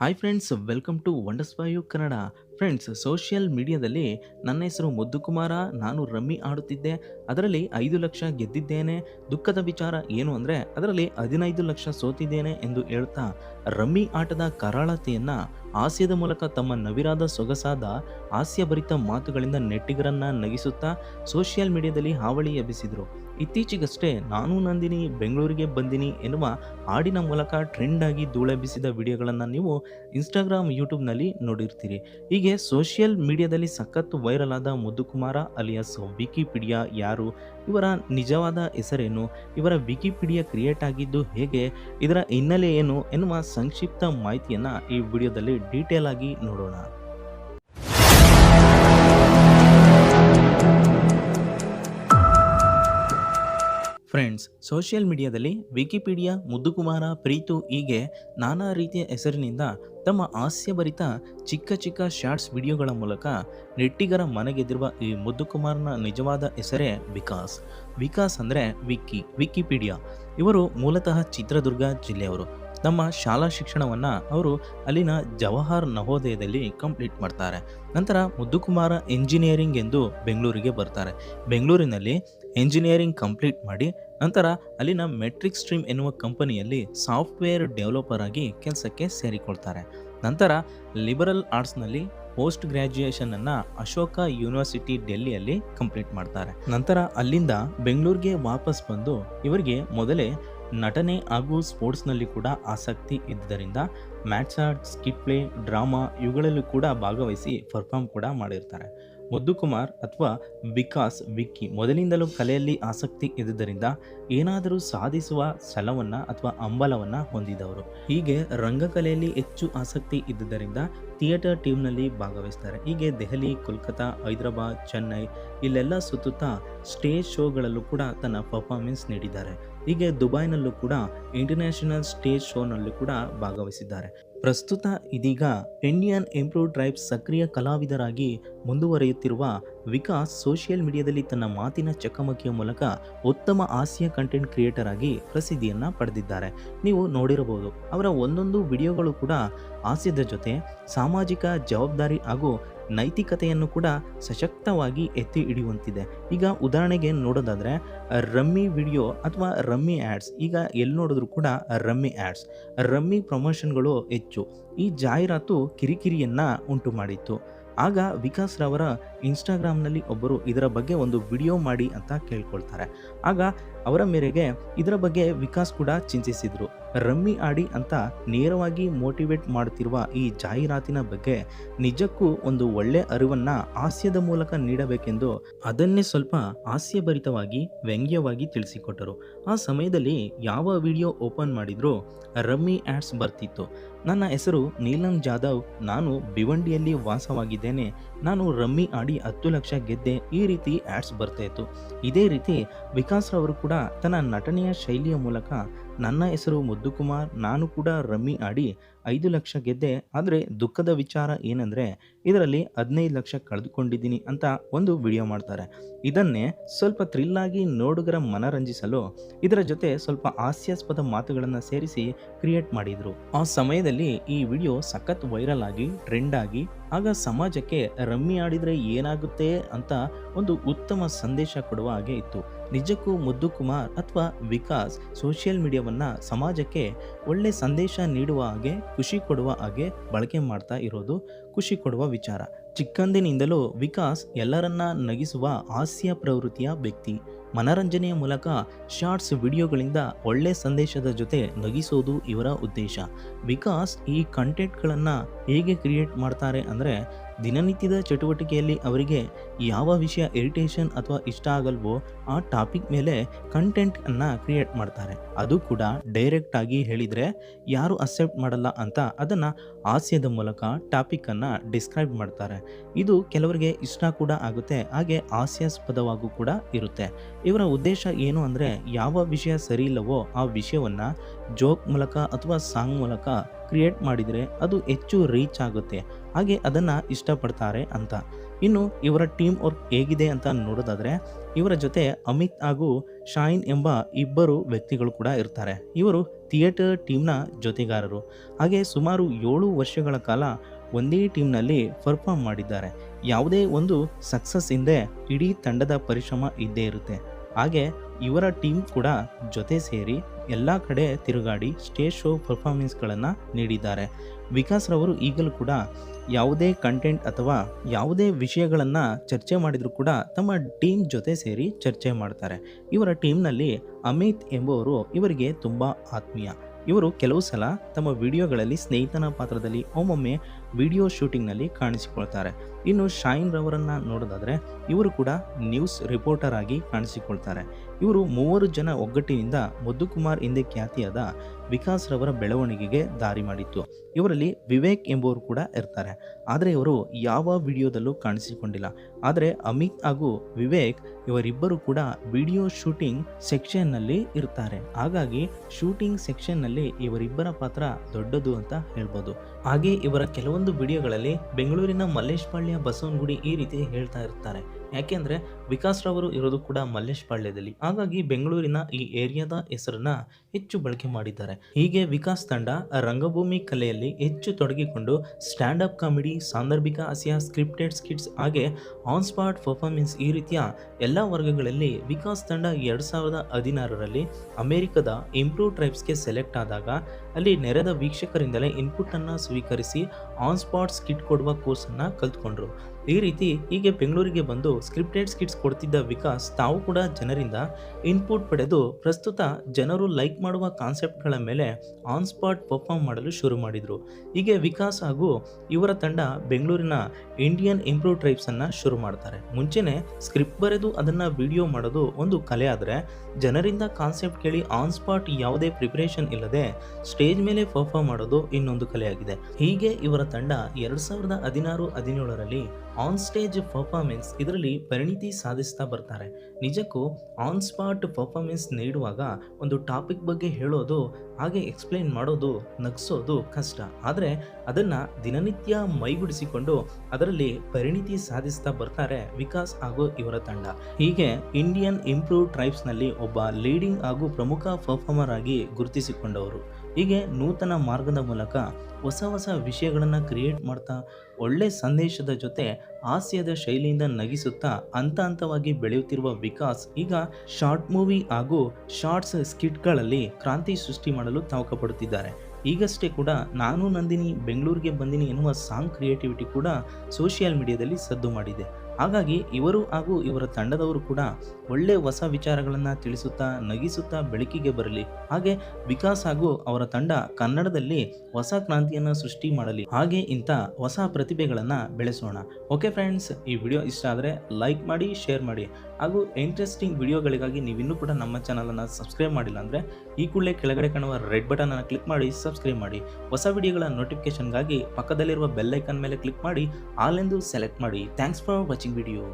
Hi friends welcome to wonders you Kannada friends social ಮೀಡಿಯಾದಲ್ಲಿ ನನ್ನ ಹೆಸರು ಮುದ್ದುಕುಮಾರ, ನಾನು ರಮ್ಮಿ ಆಡುತ್ತಿದ್ದೆ. ಅದರಲ್ಲಿ ಐದು ಲಕ್ಷ ಗೆದ್ದಿದ್ದೇನೆ. ದುಃಖದ ವಿಚಾರ ಏನು ಅಂದರೆ, ಅದರಲ್ಲಿ ಹದಿನೈದು ಲಕ್ಷ ಸೋತಿದ್ದೇನೆ ಎಂದು ಹೇಳ್ತಾ ರಮ್ಮಿ ಆಟದ ಕರಾಳತೆಯನ್ನು ಹಾಸ್ಯದ ಮೂಲಕ ತಮ್ಮ ನವಿರಾದ ಸೊಗಸಾದ, ಹಾಸ್ಯಭರಿತ ಮಾತುಗಳಿಂದ ನೆಟ್ಟಿಗರನ್ನು ನಗಿಸುತ್ತಾ ಸೋಷಿಯಲ್ ಮೀಡಿಯಾದಲ್ಲಿ ಹಾವಳಿ ಎಬ್ಬಿಸಿದರು. ಇತ್ತೀಚೆಗಷ್ಟೇ ನಾನು ನಂದಿನಿ ಬೆಂಗಳೂರಿಗೆ ಬಂದಿನಿ ಎನ್ನುವ ಹಾಡಿನ ಮೂಲಕ ಟ್ರೆಂಡ್ ಆಗಿ ಧೂಳೆಬ್ಬಿಸಿದ ವಿಡಿಯೋಗಳನ್ನು ನೀವು ಇನ್ಸ್ಟಾಗ್ರಾಮ್ ಯೂಟ್ಯೂಬ್ನಲ್ಲಿ ನೋಡಿರ್ತೀರಿ. ಹೀಗೆ ಸೋಷಿಯಲ್ ಮೀಡಿಯಾದಲ್ಲಿ ಸಖತ್ತು ವೈರಲ್ ಆದ ಮುದ್ದುಕುಮಾರ ಅಲಿಯಾಸ್ ವಿಕಿಪೀಡಿಯಾ ಯಾರು? ಇವರ ನಿಜವಾದ ಹೆಸರೇನು? ಇವರ ವಿಕಿಪೀಡಿಯಾ ಕ್ರಿಯೇಟ್ ಆಗಿದ್ದು ಹೇಗೆ? ಇದರ ಹಿನ್ನೆಲೆ ಏನು ಎನ್ನುವ ಸಂಕ್ಷಿಪ್ತ ಮಾಹಿತಿಯನ್ನು ಈ ವಿಡಿಯೋದಲ್ಲಿ ಡೀಟೇಲ್ ಆಗಿ ನೋಡೋಣ. ಫ್ರೆಂಡ್ಸ್ ಸೋಷಿಯಲ್ ಮೀಡಿಯಾದಲ್ಲಿ ವಿಕಿಪೀಡಿಯಾ ಮುದ್ದುಕುಮಾರ, ಪ್ರೀತು ಹೀಗೆ ನಾನಾ ರೀತಿಯ ಹೆಸರಿನಿಂದ ತಮ್ಮ ಹಾಸ್ಯಭರಿತ ಚಿಕ್ಕ ಚಿಕ್ಕ ಶಾರ್ಟ್ಸ್ ವಿಡಿಯೋಗಳ ಮೂಲಕ ನೆಟ್ಟಿಗರ ಮನೆಗೆದ್ದಿರುವ ಈ ಮುದ್ದುಕುಮಾರ್ನ ನಿಜವಾದ ಹೆಸರೇ ವಿಕಾಸ್. ವಿಕಾಸ್ ಅಂದರೆ ವಿಕ್ಕಿ ವಿಕಿಪೀಡಿಯಾ ಇವರು ಮೂಲತಃ ಚಿತ್ರದುರ್ಗ ಜಿಲ್ಲೆಯವರು. ತಮ್ಮ ಶಾಲಾ ಶಿಕ್ಷಣವನ್ನು ಅವರು ಅಲ್ಲಿನ ಜವಾಹರ್ ನವೋದಯದಲ್ಲಿ ಕಂಪ್ಲೀಟ್ ಮಾಡ್ತಾರೆ. ನಂತರ ಮುದ್ದುಕುಮಾರ ಇಂಜಿನಿಯರಿಂಗ್ ಎಂದು ಬೆಂಗಳೂರಿಗೆ ಬರ್ತಾರೆ. ಬೆಂಗಳೂರಿನಲ್ಲಿ ಎಂಜಿನಿಯರಿಂಗ್ ಕಂಪ್ಲೀಟ್ ಮಾಡಿ ನಂತರ ಅಲ್ಲಿನ ಮೆಟ್ರಿಕ್ ಸ್ಟ್ರೀಮ್ ಎನ್ನುವ ಕಂಪನಿಯಲ್ಲಿ ಸಾಫ್ಟ್ವೇರ್ ಡೆವಲಪರ್ ಆಗಿ ಕೆಲಸಕ್ಕೆ ಸೇರಿಕೊಳ್ತಾರೆ. ನಂತರ ಲಿಬರಲ್ ಆರ್ಟ್ಸ್ನಲ್ಲಿ ಪೋಸ್ಟ್ ಗ್ರ್ಯಾಜುಯೇಷನನ್ನು ಅಶೋಕ ಯೂನಿವರ್ಸಿಟಿ ಡೆಲ್ಲಿಯಲ್ಲಿ ಕಂಪ್ಲೀಟ್ ಮಾಡ್ತಾರೆ. ನಂತರ ಅಲ್ಲಿಂದ ಬೆಂಗಳೂರಿಗೆ ವಾಪಸ್ ಬಂದು, ಇವರಿಗೆ ಮೊದಲೇ ನಟನೆ ಹಾಗೂ ಸ್ಪೋರ್ಟ್ಸ್ನಲ್ಲಿ ಕೂಡ ಆಸಕ್ತಿ ಇದ್ದರಿಂದ match art, skit play, drama ಇವುಗಳಲ್ಲೂ ಕೂಡ ಭಾಗವಹಿಸಿ ಪರ್ಫಾರ್ಮ್ ಕೂಡ ಮಾಡಿರ್ತಾರೆ. ಮುದ್ದುಕುಮಾರ್ ಅಥವಾ ವಿಕಾಸ್, ವಿಕ್ಕಿ ಮೊದಲಿಂದಲೂ ಕಲೆಯಲ್ಲಿ ಆಸಕ್ತಿ ಇದ್ದುದರಿಂದ ಏನಾದರೂ ಸಾಧಿಸುವ ಛಲವನ್ನು ಅಥವಾ ಹಂಬಲವನ್ನು ಹೊಂದಿದವರು. ಹೀಗೆ ರಂಗಕಲೆಯಲ್ಲಿ ಹೆಚ್ಚು ಆಸಕ್ತಿ ಇದ್ದುದರಿಂದ ಥಿಯೇಟರ್ ಟೀಮ್ನಲ್ಲಿ ಭಾಗವಹಿಸ್ತಾರೆ. ಹೀಗೆ ದೆಹಲಿ ಕೋಲ್ಕತ್ತಾ ಹೈದರಾಬಾದ್, ಚೆನ್ನೈ ಇಲ್ಲೆಲ್ಲ ಸುತ್ತುತ್ತಾ ಸ್ಟೇಜ್ ಶೋಗಳಲ್ಲೂ ಕೂಡ ತನ್ನ ಪರ್ಫಾರ್ಮೆನ್ಸ್ ನೀಡಿದ್ದಾರೆ. ಹೀಗೆ ದುಬೈನಲ್ಲೂ ಕೂಡ ಇಂಟರ್ನ್ಯಾಷನಲ್ ಸ್ಟೇಜ್ ಶೋನಲ್ಲೂ ಕೂಡ ಭಾಗವಹಿಸಿದ್ದಾರೆ. ಪ್ರಸ್ತುತ ಇದೀಗ ಇಂಡಿಯನ್ ಇಂಪ್ರೂವ್ ಟ್ರೈಬ್ಸ್ ಸಕ್ರಿಯ ಕಲಾವಿದರಾಗಿ ಮುಂದುವರಿಯುತ್ತಿರುವ ವಿಕಾಸ್ ಸೋಷಿಯಲ್ ಮೀಡಿಯಾದಲ್ಲಿ ತನ್ನ ಮಾತಿನ ಚಕಮಕಿಯ ಮೂಲಕ ಉತ್ತಮ ಹಾಸ್ಯ ಕಂಟೆಂಟ್ ಕ್ರಿಯೇಟರ್ ಆಗಿ ಪ್ರಸಿದ್ಧಿಯನ್ನು ಪಡೆದಿದ್ದಾರೆ. ನೀವು ನೋಡಿರಬಹುದು, ಅವರ ಒಂದೊಂದು ವಿಡಿಯೋಗಳು ಕೂಡ ಹಾಸ್ಯದ ಜೊತೆ, ಸಾಮಾಜಿಕ ಜವಾಬ್ದಾರಿ ಹಾಗೂ ನೈತಿಕತೆಯನ್ನು ಕೂಡ ಸಶಕ್ತವಾಗಿ ಎತ್ತಿ ಹಿಡಿಯುವಂತಿದೆ. ಈಗ ಉದಾಹರಣೆಗೆ ನೋಡೋದಾದರೆ, ರಮ್ಮಿ ವಿಡಿಯೋ ಅಥವಾ ರಮ್ಮಿ ಆ್ಯಡ್ಸ್ ಈಗ ಎಲ್ಲಿ ನೋಡಿದ್ರು ಕೂಡ ರಮ್ಮಿ ಆ್ಯಡ್ಸ್ ರಮ್ಮಿ ಪ್ರಮೋಷನ್ಗಳು ಹೆಚ್ಚು. ಈ ಜಾಹೀರಾತು ಕಿರಿಕಿರಿಯನ್ನು ಉಂಟು ಮಾಡಿತ್ತು ಆಗ ವಿಕಾಸ್ ರವರ ಇನ್ಸ್ಟಾಗ್ರಾಮ್ನಲ್ಲಿ ಒಬ್ಬರು ಇದರ ಬಗ್ಗೆ ಒಂದು ವಿಡಿಯೋ ಮಾಡಿ ಅಂತ ಕೇಳ್ಕೊಳ್ತಾರೆ. ಆಗ ಅವರ ಮೇರೆಗೆ ಇದರ ಬಗ್ಗೆ ವಿಕಾಸ್ ಕೂಡ ಚಿಂತಿಸಿದರು. ರಮ್ಮಿ ಆಡಿ ಅಂತ ನೇರವಾಗಿ ಮೋಟಿವೇಟ್ ಮಾಡುತ್ತಿರುವ ಈ ಜಾಹೀರಾತಿನ ಬಗ್ಗೆ ನಿಜಕ್ಕೂ ಒಂದು ಒಳ್ಳೆ ಅರಿವನ್ನು ಹಾಸ್ಯದ ಮೂಲಕ ನೀಡಬೇಕೆಂದು ಅದನ್ನೇ ಸ್ವಲ್ಪ ಹಾಸ್ಯಭರಿತವಾಗಿ, ವ್ಯಂಗ್ಯವಾಗಿ ತಿಳಿಸಿಕೊಟ್ಟರು. ಆ ಸಮಯದಲ್ಲಿ ಯಾವ ವಿಡಿಯೋ ಓಪನ್ ಮಾಡಿದರೂ ರಮ್ಮಿ ಆ್ಯಡ್ಸ್ ಬರ್ತಿತ್ತು. ನನ್ನ ಹೆಸರು ನೀಲಂ ಜಾಧವ್. ನಾನು ಭಿವಂಡಿಯಲ್ಲಿ ವಾಸವಾಗಿದ್ದೇನೆ. ನಾನು ರಮ್ಮಿ ಆಡಿ ಹತ್ತು ಲಕ್ಷ ಗೆದ್ದೆ ಈ ರೀತಿ ಆ್ಯಡ್ಸ್ ಬರ್ತಾ ಇತ್ತು. ಇದೇ ರೀತಿ ವಿಕಾಸ್ ರವರು ಕೂಡ ತನ್ನ ನಟನೆಯ ಶೈಲಿಯ ಮೂಲಕ ನನ್ನ ಹೆಸರು ಮುದ್ದುಕುಮಾರ್, ನಾನು ಕೂಡ ರಮ್ಮಿ ಆಡಿ ಐದು ಲಕ್ಷ ಗೆದ್ದೆ. ಆದರೆ ದುಃಖದ ವಿಚಾರ ಏನಂದರೆ, ಇದರಲ್ಲಿ ಹದಿನೈದು ಲಕ್ಷ ಕಳೆದುಕೊಂಡಿದ್ದೀನಿ ಅಂತ ಒಂದು ವಿಡಿಯೋ ಮಾಡ್ತಾರೆ. ಇದನ್ನೇ ಸ್ವಲ್ಪ ಥ್ರಿಲ್ಲಾಗಿ ನೋಡುಗರ ಮನರಂಜಿಸಲು ಇದರ ಜೊತೆ ಸ್ವಲ್ಪ ಹಾಸ್ಯಾಸ್ಪದ ಮಾತುಗಳನ್ನು ಸೇರಿಸಿ ಕ್ರಿಯೇಟ್ ಮಾಡಿದರು. ಆ ಸಮಯದಲ್ಲಿ ಈ ವಿಡಿಯೋ ಸಖತ್ ವೈರಲ್ ಆಗಿ ಟ್ರೆಂಡ್ ಆಗಿ, ಆಗ ಸಮಾಜಕ್ಕೆ ರಮ್ಮಿ ಆಡಿದರೆ ಏನಾಗುತ್ತೆ ಅಂತ ಒಂದು ಉತ್ತಮ ಸಂದೇಶ ಕೊಡುವ ಹಾಗೆ ಇತ್ತು. ನಿಜಕ್ಕೂ ಮುದ್ದು ಕುಮಾರ್ ಅಥವಾ ವಿಕಾಸ್ ಸೋಷಿಯಲ್ ಮೀಡಿಯಾವನ್ನು ಸಮಾಜಕ್ಕೆ ಒಳ್ಳೆ ಸಂದೇಶ ನೀಡುವ ಹಾಗೆ ಖುಷಿ ಕೊಡುವ ಹಾಗೆ ಬಳಕೆ ಮಾಡ್ತಾ ಇರೋದು ಖುಷಿ ಕೊಡುವ ವಿಚಾರ. ಚಿಕ್ಕಂದಿನಿಂದಲೂ ವಿಕಾಸ್ ಎಲ್ಲರನ್ನ ನಗಿಸುವ ಹಾಸ್ಯ ಪ್ರವೃತ್ತಿಯ ವ್ಯಕ್ತಿ. ಮನರಂಜನೆಯ ಮೂಲಕ ಶಾರ್ಟ್ಸ್ ವಿಡಿಯೋಗಳಿಂದ ಒಳ್ಳೆ ಸಂದೇಶದ ಜೊತೆ ನಗಿಸೋದು ಇವರ ಉದ್ದೇಶ. ವಿಕಾಸ್ ಈ ಕಂಟೆಂಟ್ಗಳನ್ನು ಹೇಗೆ ಕ್ರಿಯೇಟ್ ಮಾಡ್ತಾರೆ ಅಂದರೆ ದಿನನಿತ್ಯದ ಚಟುವಟಿಕೆಯಲ್ಲಿ ಅವರಿಗೆ ಯಾವ ವಿಷಯ ಇರಿಟೇಷನ್ ಅಥವಾ ಇಷ್ಟ ಆಗಲ್ವೋ ಆ ಟಾಪಿಕ್ ಮೇಲೆ ಕಂಟೆಂಟನ್ನು ಕ್ರಿಯೇಟ್ ಮಾಡ್ತಾರೆ. ಅದು ಕೂಡ ಡೈರೆಕ್ಟ್ ಆಗಿ ಹೇಳಿದರೆ ಯಾರು ಅಕ್ಸೆಪ್ಟ್ ಮಾಡಲ್ಲ ಅಂತ ಅದನ್ನು ಹಾಸ್ಯದ ಮೂಲಕ ಟಾಪಿಕನ್ನು ಡಿಸ್ಕ್ರೈಬ್ ಮಾಡ್ತಾರೆ. ಇದು ಕೆಲವರಿಗೆ ಇಷ್ಟ ಕೂಡ ಆಗುತ್ತೆ, ಹಾಗೆ ಹಾಸ್ಯಾಸ್ಪದವಾಗೂ ಕೂಡ ಇರುತ್ತೆ. ಇವರ ಉದ್ದೇಶ ಏನು ಅಂದರೆ ಯಾವ ವಿಷಯ ಸರಿ ಆ ವಿಷಯವನ್ನು ಜೋಕ್ ಮೂಲಕ ಅಥವಾ ಸಾಂಗ್ ಮೂಲಕ ಕ್ರಿಯೇಟ್ ಮಾಡಿದರೆ ಅದು ಹೆಚ್ಚು ರೀಚ್ ಆಗುತ್ತೆ. ಹಾಗೆ ಅದನ್ನು ಇಷ್ಟಪಡ್ತಾರೆ ಅಂತ. ಇನ್ನು ಇವರ ಟೀಮ್ ವರ್ಕ್ ಹೇಗಿದೆ ಅಂತ ನೋಡೋದಾದರೆ, ಇವರ ಜೊತೆ ಅಮಿತ್ ಹಾಗೂ ಶಾಯಿನ್ ಎಂಬ ಇಬ್ಬರು ವ್ಯಕ್ತಿಗಳು ಕೂಡ ಇರ್ತಾರೆ. ಇವರು ಥಿಯೇಟರ್ ಟೀಮ್ನ ಜೊತೆಗಾರರು. ಹಾಗೆ ಸುಮಾರು ಏಳು ವರ್ಷಗಳ ಕಾಲ ಒಂದೇ ಟೀಮ್ನಲ್ಲಿ ಪರ್ಫಾರ್ಮ್ ಮಾಡಿದ್ದಾರೆ. ಯಾವುದೇ ಒಂದು ಸಕ್ಸಸ್ ಹಿಂದೆ ಇಡೀ ತಂಡದ ಪರಿಶ್ರಮ ಇದ್ದೇ ಇರುತ್ತೆ. ಹಾಗೆ ಇವರ ಟೀಮ್ ಕೂಡ ಜೊತೆ ಸೇರಿ ಎಲ್ಲ ಕಡೆ ತಿರುಗಾಡಿ ಸ್ಟೇಜ್ ಶೋ ಪರ್ಫಾರ್ಮೆನ್ಸ್ಗಳನ್ನು ನೀಡಿದ್ದಾರೆ. ವಿಕಾಸ್ ರವರು ಈಗಲೂ ಕೂಡ ಯಾವುದೇ ಕಂಟೆಂಟ್ ಅಥವಾ ಯಾವುದೇ ವಿಷಯಗಳನ್ನು ಚರ್ಚೆ ಮಾಡಿದರೂ ಕೂಡ ತಮ್ಮ ಟೀಮ್ ಜೊತೆ ಸೇರಿ ಚರ್ಚೆ ಮಾಡ್ತಾರೆ. ಇವರ ಟೀಮ್ನಲ್ಲಿ ಅಮಿತ್ ಎಂಬುವರು ಇವರಿಗೆ ತುಂಬ ಆತ್ಮೀಯ. ಇವರು ಕೆಲವು ಸಲ ತಮ್ಮ ವಿಡಿಯೋಗಳಲ್ಲಿ ಸ್ನೇಹಿತನ ಪಾತ್ರದಲ್ಲಿ ಒಮ್ಮೊಮ್ಮೆ ವಿಡಿಯೋ ಶೂಟಿಂಗ್ನಲ್ಲಿ ಕಾಣಿಸಿಕೊಳ್ತಾರೆ. ಇನ್ನು ಶಾಯಿನ್ ರವರನ್ನು ನೋಡೋದಾದರೆ, ಇವರು ಕೂಡ ನ್ಯೂಸ್ ರಿಪೋರ್ಟರ್ ಆಗಿ ಕಾಣಿಸಿಕೊಳ್ತಾರೆ. ಇವರು ಮೂವರು ಜನ ಒಗ್ಗಟ್ಟಿನಿಂದ ಮುದ್ದುಕುಮಾರ್ ಹಿಂದೆ ಖ್ಯಾತಿಯಾದ ವಿಕಾಸ್ ರವರ ಬೆಳವಣಿಗೆಗೆ ದಾರಿ ಮಾಡಿತ್ತು. ಇವರಲ್ಲಿ ವಿವೇಕ್ ಎಂಬುವರು ಕೂಡ ಇರ್ತಾರೆ. ಆದರೆ ಇವರು ಯಾವ ವಿಡಿಯೋದಲ್ಲೂ ಕಾಣಿಸಿಕೊಂಡಿಲ್ಲ. ಆದರೆ ಅಮಿತ್ ಹಾಗೂ ವಿವೇಕ್ ಇವರಿಬ್ಬರು ಕೂಡ ವಿಡಿಯೋ ಶೂಟಿಂಗ್ ಸೆಕ್ಷನ್ನಲ್ಲಿ ಇರ್ತಾರೆ. ಹಾಗಾಗಿ ಶೂಟಿಂಗ್ ಸೆಕ್ಷನ್ನಲ್ಲಿ ಇವರಿಬ್ಬರ ಪಾತ್ರ ದೊಡ್ಡದು ಅಂತ ಹೇಳ್ಬೋದು. ಹಾಗೆ ಇವರ ಕೆಲವೊಂದು ವಿಡಿಯೋಗಳಲ್ಲಿ ಬೆಂಗಳೂರಿನ ಮಲ್ಲೇಶ್ಪಾಳ್ಯ ಬಸವನಗುಡಿ ಈ ರೀತಿ ಹೇಳ್ತಾ ಇರ್ತಾರೆ. ಯಾಕೆಂದ್ರೆ ವಿಕಾಸ್ ರವರು ಇರೋದು ಕೂಡ ಮಲ್ಲೇಶ್ ಪಾಳ್ಯದಲ್ಲಿ. ಹಾಗಾಗಿ ಬೆಂಗಳೂರಿನ ಈ ಏರಿಯಾದ ಹೆಸರನ್ನ ಹೆಚ್ಚು ಬಳಕೆ ಮಾಡಿದ್ದಾರೆ. ಹೀಗೆ ವಿಕಾಸ್ ತಂಡ ರಂಗಭೂಮಿ ಕಲೆಯಲ್ಲಿ ಹೆಚ್ಚು ತೊಡಗಿಕೊಂಡು ಸ್ಟ್ಯಾಂಡ್ ಅಪ್ ಕಾಮಿಡಿ, ಸಾಂದರ್ಭಿಕ ಹಾಸ್ಯ, ಸ್ಕ್ರಿಪ್ಟೆಡ್ ಸ್ಕಿಟ್ಸ್ ಹಾಗೆ ಆನ್ ಸ್ಪಾಟ್ ಪರ್ಫಾರ್ಮೆನ್ಸ್ ಈ ರೀತಿಯ ಎಲ್ಲ ವರ್ಗಗಳಲ್ಲಿ ವಿಕಾಸ್ ತಂಡ ಎರಡು ಸಾವಿರದ ಹದಿನಾರರಲ್ಲಿ ಅಮೆರಿಕದ ಇಂಪ್ರೂವ್ ಟ್ರೈಬ್ಸ್ಗೆ ಸೆಲೆಕ್ಟ್ ಆದಾಗ ಅಲ್ಲಿ ನೆರೆದ ವೀಕ್ಷಕರಿಂದಲೇ ಇನ್ಪುಟ್ ಅನ್ನು ಸ್ವೀಕರಿಸಿ ಆನ್ ಸ್ಪಾಟ್ ಸ್ಕಿಟ್ ಕೊಡುವ ಕೋರ್ಸನ್ನು ಕಲ್ತ್ಕೊಂಡ್ರು. ಈ ರೀತಿ ಹೀಗೆ ಬೆಂಗಳೂರಿಗೆ ಬಂದು ಸ್ಕ್ರಿಪ್ಟೆಡ್ ಸ್ಕಿಟ್ಸ್ ಕೊಡ್ತಿದ್ದ ವಿಕಾಸ್ ತಾವು ಕೂಡ ಜನರಿಂದ ಇನ್ಪುಟ್ ಪಡೆದು ಪ್ರಸ್ತುತ ಜನರು ಲೈಕ್ ಮಾಡುವ ಕಾನ್ಸೆಪ್ಟ್ಗಳ ಮೇಲೆ ಆನ್ ಸ್ಪಾಟ್ ಪರ್ಫಾರ್ಮ್ ಮಾಡಲು ಶುರು ಮಾಡಿದರು. ಹೀಗೆ ವಿಕಾಸ್ ಹಾಗೂ ಇವರ ತಂಡ ಬೆಂಗಳೂರಿನ ಇಂಡಿಯನ್ ಇಂಪ್ರೂವ್ ಟ್ರೈಬ್ಸನ್ನು ಶುರು ಮಾಡ್ತಾರೆ. ಮುಂಚೆನೆ ಸ್ಕ್ರಿಪ್ಟ್ ಬರೆದು ಅದನ್ನು ವಿಡಿಯೋ ಮಾಡೋದು ಒಂದು ಕಲೆ ಆದರೆ ಜನರಿಂದ ಕಾನ್ಸೆಪ್ಟ್ ಕೇಳಿ ಆನ್ ಸ್ಪಾಟ್ ಯಾವುದೇ ಪ್ರಿಪರೇಷನ್ ಇಲ್ಲದೆ ಸ್ಟೇಜ್ ಮೇಲೆ ಪರ್ಫಾರ್ಮ್ ಮಾಡೋದು ಇನ್ನೊಂದು ಕಲೆಯಾಗಿದೆ. ಹೀಗೆ ಇವರ ತಂಡ ಎರಡು ಸಾವಿರದ ಹದಿನಾರು ಹದಿನೇಳರಲ್ಲಿ ಆನ್ ಸ್ಟೇಜ್ ಪರ್ಫಾರ್ಮೆನ್ಸ್ ಇದರಲ್ಲಿ ಪರಿಣಿತಿ ಸಾಧಿಸ್ತಾ ಬರ್ತಾರೆ. ನಿಜಕ್ಕೂ ಆನ್ ಸ್ಪಾಟ್ ಪರ್ಫಾರ್ಮೆನ್ಸ್ ನೀಡುವಾಗ ಒಂದು ಟಾಪಿಕ್ ಬಗ್ಗೆ ಹೇಳೋದು, ಹಾಗೆ ಎಕ್ಸ್ಪ್ಲೈನ್ ಮಾಡೋದು, ನಗಿಸೋದು ಕಷ್ಟ. ಆದರೆ ಅದನ್ನು ದಿನನಿತ್ಯ ಮೈಗೂಡಿಸಿಕೊಂಡು ಅದರಲ್ಲಿ ಪರಿಣಿತಿ ಸಾಧಿಸ್ತಾ ಬರ್ತಾರೆ ವಿಕಾಸ್ ಹಾಗೂ ಇವರ ತಂಡ. ಹೀಗೆ ಇಂಡಿಯನ್ ಇಂಪ್ರೂವ್ ಟ್ರೈಬ್ಸ್ನಲ್ಲಿ ಒಬ್ಬ ಲೀಡಿಂಗ್ ಹಾಗೂ ಪ್ರಮುಖ ಪರ್ಫಾರ್ಮರ್ ಆಗಿ ಗುರುತಿಸಿಕೊಂಡವರು. ಹೀಗೆ ನೂತನ ಮಾರ್ಗದ ಮೂಲಕ ಹೊಸ ಹೊಸ ವಿಷಯಗಳನ್ನು ಕ್ರಿಯೇಟ್ ಮಾಡ್ತಾ ಒಳ್ಳೆ ಸಂದೇಶದ ಜೊತೆ ಹಾಸ್ಯದ ಶೈಲಿಯಿಂದ ನಗಿಸುತ್ತಾ ಹಂತ ಹಂತವಾಗಿ ಬೆಳೆಯುತ್ತಿರುವ ವಿಕಾಸ್ ಈಗ ಶಾರ್ಟ್ ಮೂವಿ ಹಾಗೂ ಶಾರ್ಟ್ಸ್ ಸ್ಕಿಟ್ಗಳಲ್ಲಿ ಕ್ರಾಂತಿ ಸೃಷ್ಟಿ ಮಾಡಲು ತವಕಪಡುತ್ತಿದ್ದಾರೆ ಈಗಷ್ಟೇ ಕೂಡ ನಾನು ನಂದಿನಿ ಬೆಂಗಳೂರಿಗೆ ಬಂದಿನಿ ಎನ್ನುವ ಸಾಂಗ್ ಕ್ರಿಯೇಟಿವಿಟಿ ಕೂಡ ಸೋಷಿಯಲ್ ಮೀಡಿಯಾದಲ್ಲಿ ಸದ್ದು ಮಾಡಿದೆ. ಹಾಗಾಗಿ ಇವರು ಹಾಗೂ ಇವರ ತಂಡದವರು ಕೂಡ ಒಳ್ಳೆ ಹೊಸ ವಿಚಾರಗಳನ್ನು ತಿಳಿಸುತ್ತಾ, ನಗಿಸುತ್ತಾ ಬೆಳಕಿಗೆ ಬರಲಿ. ಹಾಗೆ ವಿಕಾಸ್ ಹಾಗೂ ಅವರ ತಂಡ ಕನ್ನಡದಲ್ಲಿ ಹೊಸ ಕ್ರಾಂತಿಯನ್ನು ಸೃಷ್ಟಿ ಮಾಡಲಿ. ಹಾಗೆ ಇಂಥ ಹೊಸ ಪ್ರತಿಭೆಗಳನ್ನು ಬೆಳೆಸೋಣ. ಓಕೆ ಫ್ರೆಂಡ್ಸ್ ಈ ವಿಡಿಯೋ ಇಷ್ಟ ಆದರೆ ಲೈಕ್ ಮಾಡಿ ಶೇರ್ ಮಾಡಿ. ಹಾಗೂ ಇಂಟ್ರೆಸ್ಟಿಂಗ್ ವಿಡಿಯೋಗಳಿಗಾಗಿ ನೀವಿನ್ನೂ ಕೂಡ ನಮ್ಮ ಚಾನಲನ್ನು ಸಬ್ಸ್ಕ್ರೈಬ್ ಮಾಡಿಲ್ಲ ಅಂದರೆ ಈ ಕೂಡಲೇ ಕೆಳಗಡೆ ಕಾಣುವ ರೆಡ್ ಬಟನನ್ನು ಕ್ಲಿಕ್ ಮಾಡಿ ಸಬ್ಸ್ಕ್ರೈಬ್ ಮಾಡಿ. ಹೊಸ ವಿಡಿಯೋಗಳ ನೋಟಿಫಿಕೇಶನ್ಗಾಗಿ ಪಕ್ಕದಲ್ಲಿರುವ ಬೆಲ್ಲೈಕನ್ ಮೇಲೆ ಕ್ಲಿಕ್ ಮಾಡಿ, ಆಲ್ ಎಂದು ಸೆಲೆಕ್ಟ್ ಮಾಡಿ. Thanks for watching video